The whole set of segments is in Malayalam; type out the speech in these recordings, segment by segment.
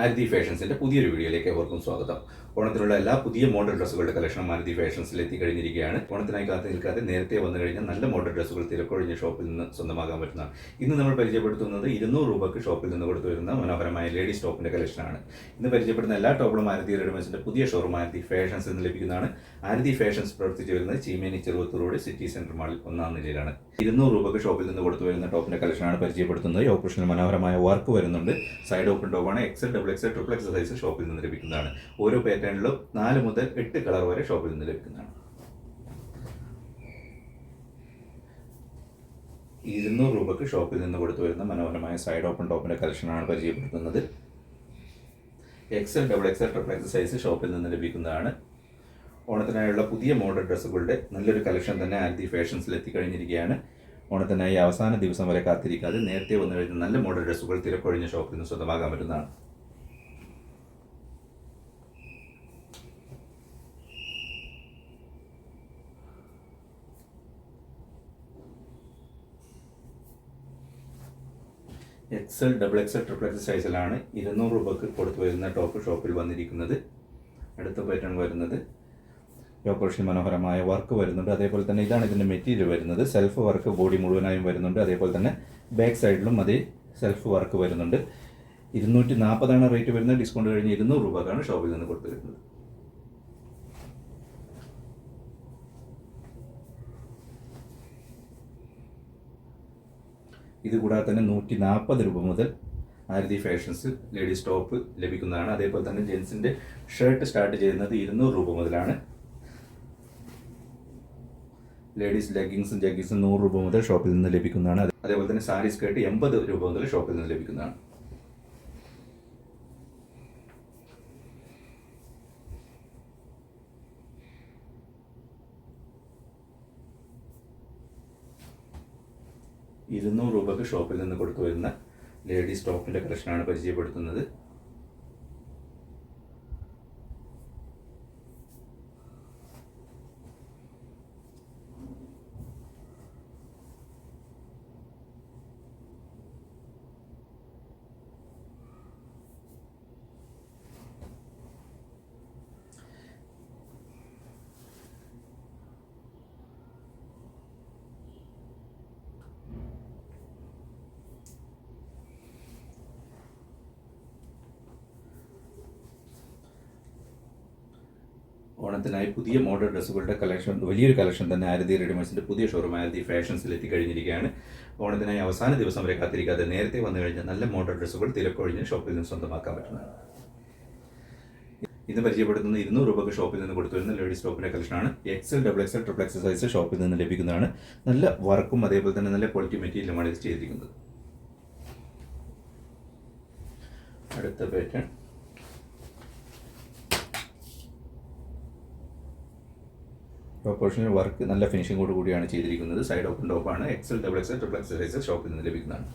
ആരതി ഫാഷൻസിന്റെ പുതിയൊരു വീഡിയോയിലേക്ക് ഏവർക്കും സ്വാഗതം. ഓണത്തിനുള്ള എല്ലാ പുതിയ മോഡൽ ഡ്രസ്സുകളുടെ കളക്ഷനും മാരുതി ഫാഷൻസിൽ എത്തിക്കഴിഞ്ഞിരിക്കുകയാണ്. ഓണത്തിനായി കാത്തു നിൽക്കാതെ നേരത്തെ വന്നു കഴിഞ്ഞാൽ നല്ല മോഡൽ ഡ്രസ്സുകൾ തിരക്കൊഴിഞ്ഞ ഷോപ്പിൽ നിന്ന് സ്വന്തമാകാൻ പറ്റുന്നതാണ് ഇന്ന് നമ്മൾ പരിചയപ്പെടുത്തുന്നത് ഇരുന്നൂറ് രൂപയ്ക്ക് ഷോപ്പിൽ നിന്ന് കൊടുത്തു വരുന്ന മനോഹരമായ ലേഡീസ് ടോപ്പിന്റെ കളക്ഷനാണ് ഇന്ന് പരിചയപ്പെടുന്ന എല്ലാ ടോപ്പുകളും മാരുതി റെഡിമെൻസിന്റെ പുതിയ ഷോറൂം മാരുതി ഫാഷൻസ് എന്ന് ലഭിക്കുന്നതാണ്. മാരുതി ഫാഷൻസ് പ്രവർത്തിച്ചു വരുന്നത് Cheemeni Cheruvathur road city centre മാളിൽ ഒന്നാം നിലയിലാണ്. ഇരുന്നൂറ് രൂപയ്ക്ക് ഷോപ്പിൽ നിന്ന് കൊടുത്തു വരുന്ന ടോപ്പിന്റെ കളക്ഷനാണ് പരിചയപ്പെടുത്തുന്നത്. ഓപ്പറേഷൻ മനോഹരമായ വർക്ക് വരുന്നുണ്ട്. സൈഡ് ഓപ്പൺ ടോപ്പാണ് XL double XL triplex size ഷോപ്പിൽ നിന്ന് ലഭിക്കുന്നതാണ്. ഓരോ പാറ്റേണിലും നാല് മുതൽ എട്ട് കളർ വരെ ഷോപ്പിൽ നിന്ന് ലഭിക്കുന്നതാണ്. ഇരുന്നൂറ് രൂപയ്ക്ക് ഷോപ്പിൽ നിന്ന് കൊടുത്തു വരുന്ന മനോഹരമായ സൈഡ് ഓപ്പൺ ടോപ്പിന്റെ കളക്ഷനാണ് പരിചയപ്പെടുത്തുന്നത്. XL double XL triple XL size ഷോപ്പിൽ നിന്ന് ലഭിക്കുന്നതാണ്. ഓണത്തിനായുള്ള പുതിയ മോഡൽ ഡ്രസ്സുകളുടെ നല്ലൊരു കളക്ഷൻ തന്നെ ആദ്യ ഫാഷൻസിൽ എത്തിക്കഴിഞ്ഞിരിക്കുകയാണ്. ഓണത്തിനായി അവസാന ദിവസം വരെ കാത്തിരിക്കാതെ നേരത്തെ വന്നു കഴിഞ്ഞ നല്ല മോഡൽ ഡ്രസ്സുകൾ തിരക്കൊഴിഞ്ഞ ഷോപ്പിൽ നിന്ന് സ്വന്തമാകാൻ പറ്റുന്നതാണ്. XL double XL triple XL സൈസിലാണ് ഇരുന്നൂറ് രൂപക്ക് കൊടുത്തു വരുന്ന ടോപ്പ് ഷോപ്പിൽ വന്നിരിക്കുന്നത്. അടുത്ത പാറ്റേൺ വരുന്നത്. ഓപ്പറേഷൻ മനോഹരമായ വർക്ക് വരുന്നുണ്ട്. അതേപോലെ തന്നെ ഇതാണ് ഇതിന്റെ മെറ്റീരിയൽ വരുന്നത്. സെൽഫ് വർക്ക് ബോഡി മുഴുവനായും വരുന്നുണ്ട്. അതേപോലെ തന്നെ ബാക്ക് സൈഡിലും അതേ സെൽഫ് വർക്ക് വരുന്നുണ്ട്. ഇരുന്നൂറ്റി നാൽപ്പതാണ് റേറ്റ് വരുന്നത്. ഡിസ്കൗണ്ട് കഴിഞ്ഞ് ഇരുന്നൂറ് രൂപക്കാണ് ഷോപ്പിൽ നിന്ന് കൊടുത്തു വരുന്നത് ഇത് കൂടാതെ തന്നെ നൂറ്റി നാൽപ്പത് രൂപ മുതൽ ആരതി ഫാഷൻസ് ലേഡീസ് ടോപ്പ് ലഭിക്കുന്നതാണ്. അതേപോലെ തന്നെ ജെൻസിന്റെ ഷർട്ട് സ്റ്റാർട്ട് ചെയ്യുന്നത് ഇരുന്നൂറ് രൂപ മുതലാണ്. ലേഡീസ് ലെഗിങ്സും ജഗ്ഗിങ്സും നൂറ് രൂപ മുതൽ ഷോപ്പിൽ നിന്ന് ലഭിക്കുന്നതാണ്. അതേപോലെ തന്നെ സാരി സ്കേർട്ട് എൺപത് രൂപ മുതൽ ഷോപ്പിൽ നിന്ന് ലഭിക്കുന്നതാണ്. ഇരുന്നൂറ് രൂപക്ക് ഷോപ്പിൽ നിന്ന് കൊടുത്തു വരുന്ന ലേഡീസ് ടോപ്പിന്റെ കളക്ഷനാണ് പരിചയപ്പെടുത്തുന്നത്. ഓണത്തിനായി പുതിയ മോഡൽ ഡ്രസ്സുകളുടെ കളക്ഷൻ വലിയൊരു കളക്ഷൻ തന്നെ ആരതി റെഡിമെയ്ഡ്സിന്റെ പുതിയ ഷോറൂം ആരതി ഫാഷൻസിൽ എത്തിക്കഴിഞ്ഞിരിക്കുകയാണ്. ഓണത്തിനായി അവസാന ദിവസം വരെ കാത്തിരിക്കാതെ നേരത്തെ വന്നു കഴിഞ്ഞാൽ നല്ല മോഡൽ ഡ്രസ്സുകൾ തിരക്കൊഴിഞ്ഞ് ഷോപ്പിൽ നിന്ന് സ്വന്തമാക്കാൻ പറ്റുന്നതാണ്. ഇന്ന് പരിചയപ്പെടുത്തുന്ന ഇരുന്നൂറ് രൂപയ്ക്ക് ഷോപ്പിൽ നിന്ന് കൊടുത്തു വരുന്ന ലേഡീസ് ടോപ്പിന്റെ കളക്ഷനാണ് XL double XL triple XL size ഷോപ്പിൽ നിന്ന് ലഭിക്കുന്നതാണ്. നല്ല വർക്കും അതേപോലെ തന്നെ നല്ല ക്വാളിറ്റി മെറ്റീരിയലുമാണ് ഇത് ചെയ്തിരിക്കുന്നത്. അടുത്ത പാറ്റേൺ പ്രൊപ്പോർഷണൽ വർക്ക് നല്ല ഫിനിഷിങ്ങോട് കൂടിയാണ് ചെയ്തിരിക്കുന്നത്. സൈഡ് ഓപ്പൺ ടോപ്പാണ് XL double XL triple XL size ഷോപ്പിൽ നിന്ന് ലഭിക്കുന്നതാണ്.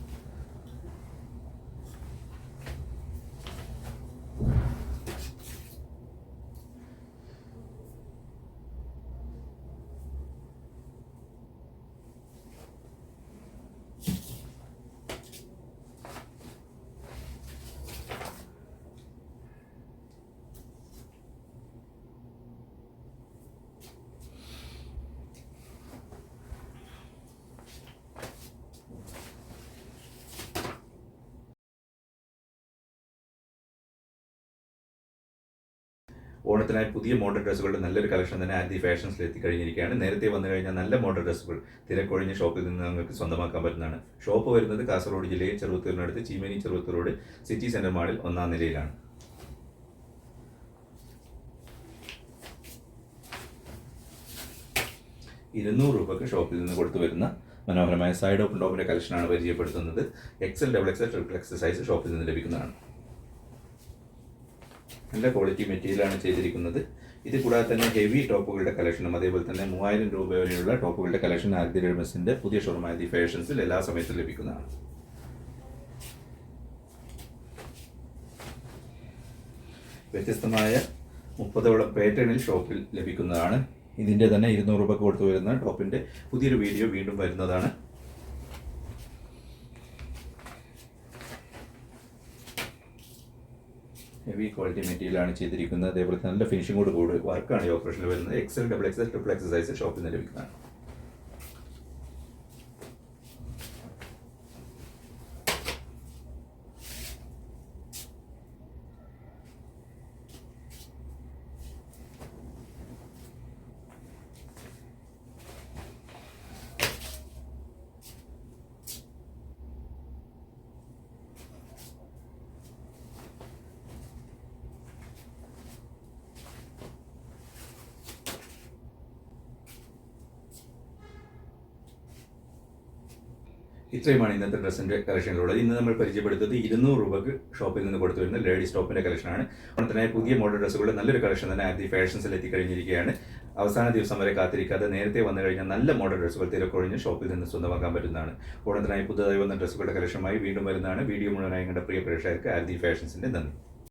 ഓണത്തിനായി പുതിയ മോഡൽ ഡ്രസ്സുകളുടെ നല്ലൊരു കളക്ഷൻ തന്നെ ആദ്യ ഫാഷൻസിൽ എത്തിക്കഴിഞ്ഞിരിക്കുകയാണ് നേരത്തെ വന്നു കഴിഞ്ഞാൽ നല്ല മോഡൽ ഡ്രസ്സുകൾ തിരക്കൊഴിഞ്ഞ ഷോപ്പിൽ നിന്ന് നിങ്ങൾക്ക് സ്വന്തമാക്കാൻ പറ്റുന്നതാണ്. ഷോപ്പ് വരുന്നത് കാസർഗോഡ് ജില്ലയിൽ ചെറുത്തൂരിനടുത്ത് Cheemeni Cheruthur road city centre മാളിൽ ഒന്നാം നിലയിലാണ്. ഇരുന്നൂറ് രൂപയ്ക്ക് ഷോപ്പിൽ നിന്ന് കൊടുത്തു വരുന്ന മനോഹരമായ സൈഡ് ഓപ്പൺ ടോപ്പിന്റെ കളക്ഷനാണ് പരിചയപ്പെടുത്തുന്നത്. XL double XL triple XL size ഷോപ്പിൽ നിന്ന് ലഭിക്കുന്നതാണ്. നല്ല ക്വാളിറ്റി മെറ്റീരിയലാണ് ചെയ്തിരിക്കുന്നത്. ഇത് കൂടാതെ തന്നെ ഹെവി ടോപ്പുകളുടെ കളക്ഷനും അതേപോലെ തന്നെ മൂവായിരം രൂപ വരെയുള്ള ടോപ്പുകളുടെ കളക്ഷൻ ആൽദി റെഡ്മസിന്റെ പുതിയ ഷോറൂമായ ദി ഫാഷൻസിൽ എല്ലാ സമയത്തും ലഭിക്കുന്നതാണ്. വ്യത്യസ്തമായ മുപ്പതോളം പാറ്റേണിൽ ഷോപ്പിൽ ലഭിക്കുന്നതാണ്. ഇതിന്റെ തന്നെ ഇരുന്നൂറ് രൂപ കൊടുത്തു വരുന്ന ടോപ്പിന്റെ പുതിയൊരു വീഡിയോ വീണ്ടും വരുന്നതാണ്. ഹെവി ക്വാളിറ്റി മെറ്റീരിയലാണ് ചെയ്തിരിക്കുന്നത്. അതേപോലെ നല്ല നല്ല കൂടെ കൂടി വർക്കാണ് ഈ ഓപ്പറേഷനിൽ വരുന്നത്. XL double XL triple XL size ഷോപ്പിൽ നിന്ന് ലഭിക്കുന്നതാണ്. ഇത്രയുമാണ് ഇന്നത്തെ ഡ്രസ്സിന്റെ കളക്ഷനിലുള്ളത് ഇന്ന് നമ്മൾ പരിചയപ്പെടുത്തത് ഇരുന്നൂറ് രൂപക്ക് ഷോപ്പിൽ നിന്ന് കൊടുത്തു വരുന്ന ലേഡീസ് ടോപ്പിന്റെ കളക്ഷനാണ് ഉടനെ പുതിയ മോഡൽ ഡ്രസ്സുകളുടെ നല്ലൊരു കളക്ഷൻ തന്നെ ആദ്യ ഫാഷൻസിൽ എത്തിക്കഴിഞ്ഞിരിക്കുകയാണ്. അവസാന ദിവസം വരെ കാത്തിരിക്കാതെ നേരത്തെ വന്നു കഴിഞ്ഞാൽ നല്ല മോഡൽ ഡ്രസ്സുകൾ തിരക്കൊഴിഞ്ഞ് ഷോപ്പിൽ നിന്ന് സ്വന്തമാക്കാൻ പറ്റുന്നതാണ്. ഉടനെ പുതുതായി വന്ന ഡ്രസ്സുകളുടെ കളക്ഷനുമായി വീണ്ടും വരുന്നതാണ്. വീഡിയോ മുഴുവനായി കണ്ട പ്രിയ പ്രേക്ഷകർക്ക് ആദ്യ ഫാഷൻസിന്റെ നന്ദി.